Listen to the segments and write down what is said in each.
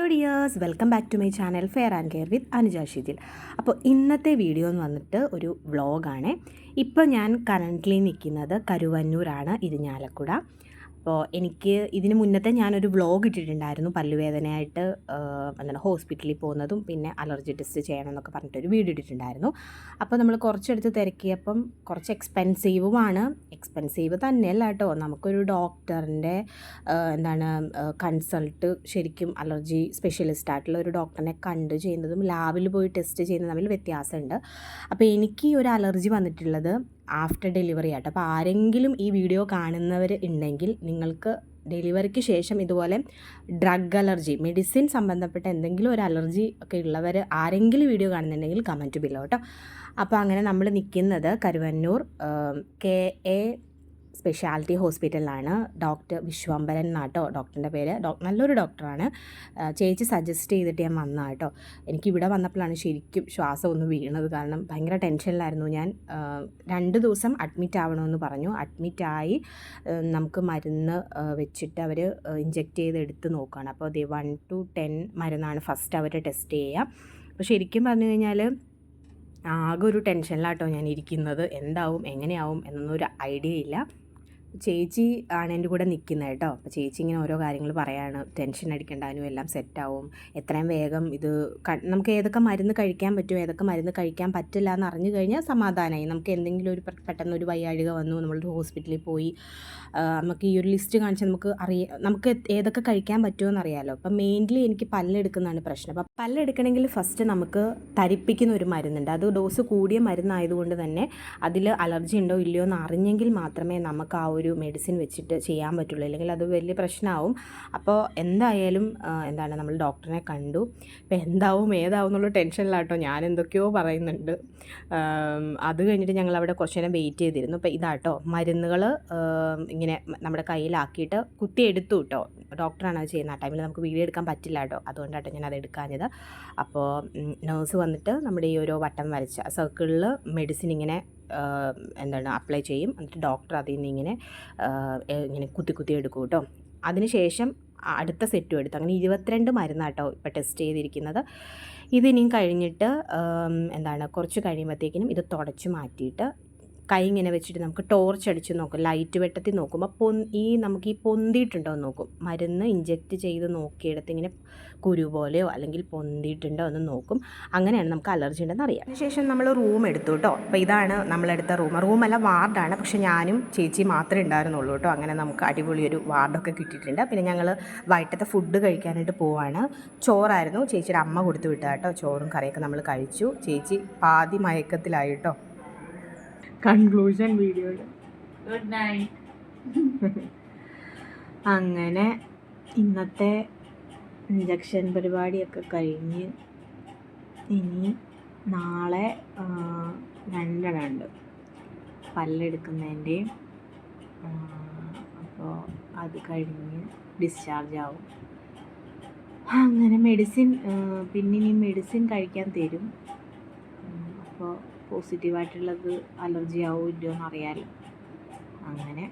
Hello dears welcome back to my channel fair and care with Anuja Shijil അപ്പോൾ ഇന്നത്തെ video എന്ന് വന്നിട്ട് ഒരു വ്ളോഗാണ്. ഇപ്പോൾ ഞാൻ കറന്റ്ലി നിൽക്കുന്നത് കരുവന്നൂരാണ് ഇരിഞ്ഞാലക്കുട. അപ്പോൾ എനിക്ക് ഇതിന് മുന്നത്തെ ഞാനൊരു വ്ളോഗ് ഇട്ടിട്ടുണ്ടായിരുന്നു. പല്ലുവേദനയായിട്ട് എന്താണ് ഹോസ്പിറ്റലിൽ പോകുന്നതും പിന്നെ അലർജി ടെസ്റ്റ് ചെയ്യണം എന്നൊക്കെ പറഞ്ഞിട്ടൊരു വീഡിയോ ഇട്ടിട്ടുണ്ടായിരുന്നു. അപ്പോൾ നമ്മൾ കുറച്ചെടുത്ത് തിരക്കിയപ്പം കുറച്ച് എക്സ്പെൻസീവുമാണ്. എക്സ്പെൻസീവ് തന്നെയല്ല കേട്ടോ. നമുക്കൊരു ഡോക്ടറിന്റെ എന്താണ് കൺസൾട്ട് ശരിക്കും അലർജി സ്പെഷ്യലിസ്റ്റ് ആയിട്ടുള്ള ഒരു ഡോക്ടറിനെ കണ്ട് ചെയ്യുന്നതും ലാബിൽ പോയി ടെസ്റ്റ് ചെയ്യുന്നതും തമ്മിൽ വ്യത്യാസമുണ്ട്. അപ്പോൾ എനിക്ക് ഒരു അലർജി വന്നിട്ടുള്ളത് ആഫ്റ്റർ ഡെലിവറി ആട്ടോ. അപ്പോൾ ആരെങ്കിലും ഈ വീഡിയോ കാണുന്നവർ ഉണ്ടെങ്കിൽ നിങ്ങൾക്ക് ഡെലിവറിക്ക് ശേഷം ഇതുപോലെ ഡ്രഗ് അലർജി മെഡിസിൻ സംബന്ധപ്പെട്ട എന്തെങ്കിലും ഒരു അലർജി ഒക്കെ ഉള്ളവർ ആരെങ്കിലും വീഡിയോ കാണുന്നുണ്ടെങ്കിൽ കമന്റ് ബില്ലോ കേട്ടോ അപ്പോൾ അങ്ങനെ നമ്മൾ നിൽക്കുന്നത് കരുവന്നൂർ കെ എ സ്പെഷ്യാലിറ്റി ഹോസ്പിറ്റലിലാണ് ഡോക്ടർ വിശ്വംബരൻ എന്നാട്ടോ. ഡോക്ടറിന്റെ പേര്. നല്ലൊരു ഡോക്ടറാണ് ചേച്ചി സജസ്റ്റ് ചെയ്തിട്ട് ഞാൻ വന്ന കേട്ടോ എനിക്ക് ഇവിടെ വന്നപ്പോഴാണ് ശരിക്കും ശ്വാസം ഒന്ന് വീണത്. കാരണം ഭയങ്കര ടെൻഷനിലായിരുന്നു ഞാൻ. രണ്ട് ദിവസം അഡ്മിറ്റ് ആവണമെന്ന് പറഞ്ഞു. അഡ്മിറ്റായി നമുക്ക് മരുന്ന് വെച്ചിട്ട് അവർ ഇഞ്ചെക്റ്റ് ചെയ്ത് എടുത്ത് നോക്കുകയാണ്. അപ്പോൾ ദേ വൺ ടു ടെൻ മരുന്നാണ് ഫസ്റ്റ് അവർ ടെസ്റ്റ് ചെയ്യുക. അപ്പോൾ ശരിക്കും പറഞ്ഞു കഴിഞ്ഞാൽ ആകെ ഒരു ടെൻഷനിലാട്ടോ ഞാൻ ഇരിക്കുന്നത് എന്താവും എങ്ങനെയാവും എന്നൊന്നും ഒരു ഐഡിയ ഇല്ല. ചേച്ചി ആണ് എന്റെ കൂടെ നിൽക്കുന്നത് കേട്ടോ. അപ്പോൾ ചേച്ചി ഇങ്ങനെ ഓരോ കാര്യങ്ങൾ പറയാണ്. ടെൻഷൻ അടിക്കണ്ടാനും എല്ലാം സെറ്റാവും എത്രയും വേഗം ഇത് നമുക്ക് ഏതൊക്കെ മരുന്ന് കഴിക്കാൻ പറ്റും ഏതൊക്കെ മരുന്ന് കഴിക്കാൻ പറ്റില്ല എന്ന് അറിഞ്ഞു കഴിഞ്ഞാൽ സമാധാനമായി. നമുക്ക് എന്തെങ്കിലും ഒരു പെട്ടെന്ന് ഒരു വയ്യാഴിക വന്നു നമ്മളൊരു ഹോസ്പിറ്റലിൽ പോയി നമുക്ക് ഈ ഒരു ലിസ്റ്റ് കാണിച്ചാൽ നമുക്ക് അറിയ നമുക്ക് ഏതൊക്കെ കഴിക്കാൻ പറ്റുമോ എന്നറിയാമല്ലോ അപ്പം മെയിൻലി എനിക്ക് പല്ലെടുക്കുന്നതാണ് പ്രശ്നം. അപ്പം പല്ലെടുക്കണമെങ്കിൽ ഫസ്റ്റ് നമുക്ക് തരിപ്പിക്കുന്ന ഒരു മരുന്നുണ്ട്. അത് ഡോസ് കൂടിയ മരുന്നായതുകൊണ്ട് തന്നെ അതിൽ അലർജി ഉണ്ടോ ഇല്ലയോ എന്ന് അറിഞ്ഞെങ്കിൽ മാത്രമേ നമുക്ക് ആ ഒരു മെഡിസിൻ വെച്ചിട്ട് ചെയ്യാൻ പറ്റുള്ളൂ. അല്ലെങ്കിൽ അത് വലിയ പ്രശ്നമാവും. അപ്പോൾ എന്തായാലും എന്താണ് നമ്മൾ ഡോക്ടറിനെ കണ്ടു. ഇപ്പോൾ എന്താവും ഏതാവും എന്നുള്ള ടെൻഷനിലാട്ടോ ഞാൻ എന്തൊക്കെയോ പറയുന്നുണ്ട്. അത് കഴിഞ്ഞിട്ട് ഞങ്ങൾ അവിടെ കുറച്ച് നേരം വെയിറ്റ് ചെയ്തിരുന്നു. അപ്പോൾ ഇതാട്ടോ മരുന്നുകൾ ഇങ്ങനെ നമ്മുടെ കയ്യിലാക്കിയിട്ട് കുത്തി എടുത്തു കേട്ടോ. ഡോക്ടറാണ് അത് ചെയ്യുന്നത്. ആ ടൈമിൽ നമുക്ക് വീഡിയോ എടുക്കാൻ പറ്റില്ല കേട്ടോ. അതുകൊണ്ടാട്ടോ ഞാൻ അത് എടുക്കാഞ്ഞത്. അപ്പോൾ നേഴ്സ് വന്നിട്ട് നമ്മുടെ ഈ ഓരോ വട്ടം വരച്ച സർക്കിളിൽ മെഡിസിൻ ഇങ്ങനെ എന്താണ് അപ്ലൈ ചെയ്യും. എന്നിട്ട് ഡോക്ടർ അതിൽ നിന്ന് ഇങ്ങനെ ഇങ്ങനെ കുത്തി കുത്തി എടുക്കും കേട്ടോ അതിനുശേഷം അടുത്ത സെറ്റും എടുത്തു അങ്ങനെ ഇരുപത്തിരണ്ട് മരുന്നാട്ടോ ഇപ്പോൾ ടെസ്റ്റ് ചെയ്തിരിക്കുന്നത്. ഇതിനിയും കഴിഞ്ഞിട്ട് എന്താണ് കുറച്ച് കഴിയുമ്പോഴത്തേക്കിനും ഇത് തുടച്ച് മാറ്റിയിട്ട് കൈ ഇങ്ങനെ വെച്ചിട്ട് നമുക്ക് ടോർച്ച് അടിച്ച് നോക്കും. ലൈറ്റ് വെട്ടത്തിൽ നോക്കുമ്പോൾ പൊ ഈ നമുക്ക് ഈ പൊന്തിയിട്ടുണ്ടോ എന്ന് നോക്കും. മരുന്ന് ഇഞ്ചെക്റ്റ് ചെയ്ത് നോക്കിയെടുത്ത് ഇങ്ങനെ കുരു പോലെയോ അല്ലെങ്കിൽ പൊന്തിയിട്ടുണ്ടോ എന്ന് നോക്കും. അങ്ങനെയാണ് നമുക്ക് അലർജി ഉണ്ടെന്ന് അറിയാം. അതിനുശേഷം നമ്മൾ റൂം എടുത്തു കേട്ടോ. അപ്പോൾ ഇതാണ് നമ്മളെടുത്ത റൂം റൂമല്ല വാർഡാണ് പക്ഷെ ഞാനും ചേച്ചി മാത്രമേ ഉണ്ടായിരുന്നുള്ളൂ കേട്ടോ. അങ്ങനെ നമുക്ക് അടിപൊളി ഒരു വാർഡൊക്കെ കിട്ടിയിട്ടുണ്ട്. പിന്നെ ഞങ്ങൾ വൈകിട്ടത്തെ ഫുഡ് കഴിക്കാനായിട്ട് പോവാണ്. ചോറായിരുന്നു. ചേച്ചിയുടെ അമ്മ കൊടുത്തു വിട്ട കേട്ടോ. ചോറും കറിയൊക്കെ നമ്മൾ കഴിച്ചു. ചേച്ചി പാതി മയക്കത്തിലായി കേട്ടോ. കൺക്ലൂഷൻ വീഡിയോയിൽ ഗുഡ് നൈറ്റ് അങ്ങനെ ഇന്നത്തെ ഇഞ്ചക്ഷൻ പരിപാടിയൊക്കെ കഴിഞ്ഞ് ഇനി നാളെ രണ്ടെണ്ണം ഉണ്ട് പല്ലെടുക്കുന്നതിന്റെയും അപ്പോൾ അത് കഴിഞ്ഞ് ഡിസ്ചാർജ് ആവും. അങ്ങനെ മെഡിസിൻ പിന്നെ ഇനി മെഡിസിൻ കഴിക്കാൻ തരും. അപ്പോൾ പോസിറ്റീവായിട്ടുള്ളത് അലർജി ആവോ ഇല്ലയോ എന്ന് അറിയാമല്ലോ അങ്ങനെ.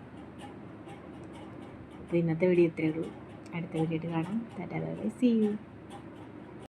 അപ്പോൾ ഇന്നത്തെ വീഡിയോ ഇത്രയേ ഉള്ളൂ. അടുത്ത വീഡിയോ കാണാം. Tata bye C U